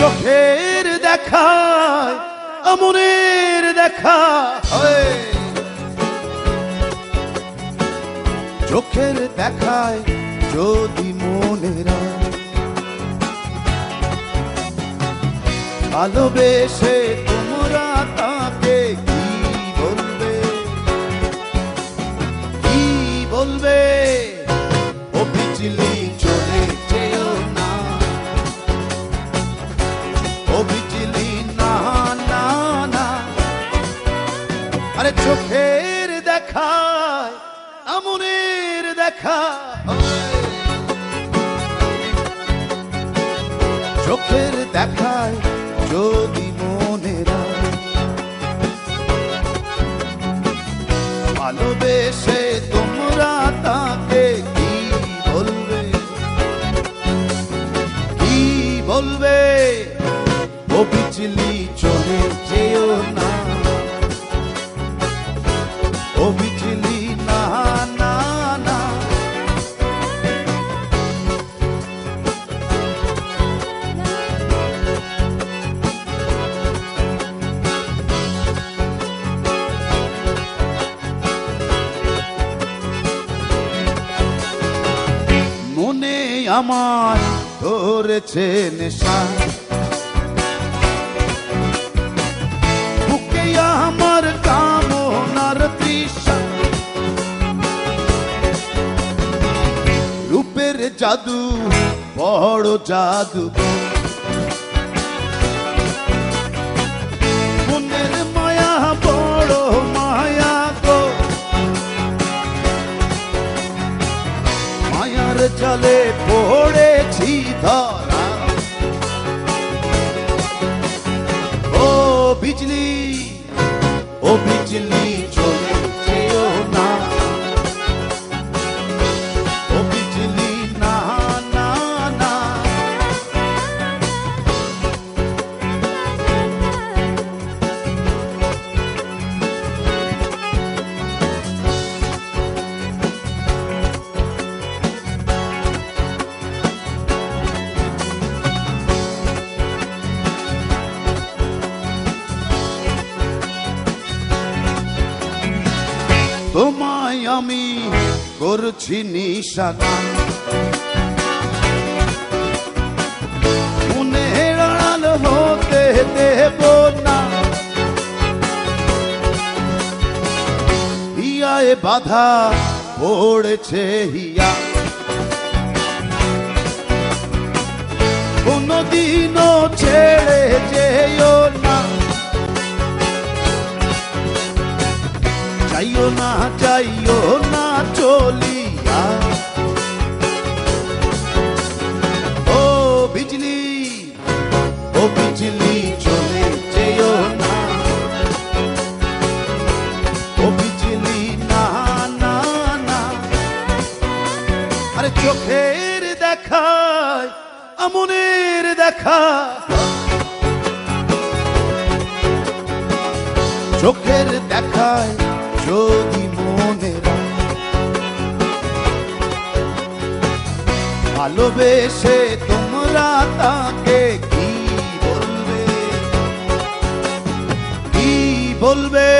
চোখের দেখা আমনের দেখা চোখের দেখায় যদি মনেরা ভালোবেসে তোমরা আরে চোখের দেখায় আমনের দেখা। চোখের দেখায় যদি মনেরা ভালোবেসে তোমরা তাকে কি বলবে? কি বলবে? আমার ধরেছে নেশা। বুকে আমার কামনার তৃষা। রূপের জাদু বড় জাদু। জলে পড়েছি ধরা। ও বিজলি ও বিজলি চলে করছি নিশানা। বাধা পড়েছে হিয়া। কোনদিনও ছেড়ে যেও না। যাইও না যাইও না। ও বিজলি বিজলি বিজলি না আরে চোখের দেখায় আমনের দেখা চোখের দেখায় যদি ভালোবেসে তোমরা তাকে কি বলবে? কি বলবে?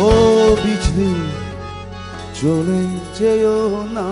ও বিজলি চলে যেও না।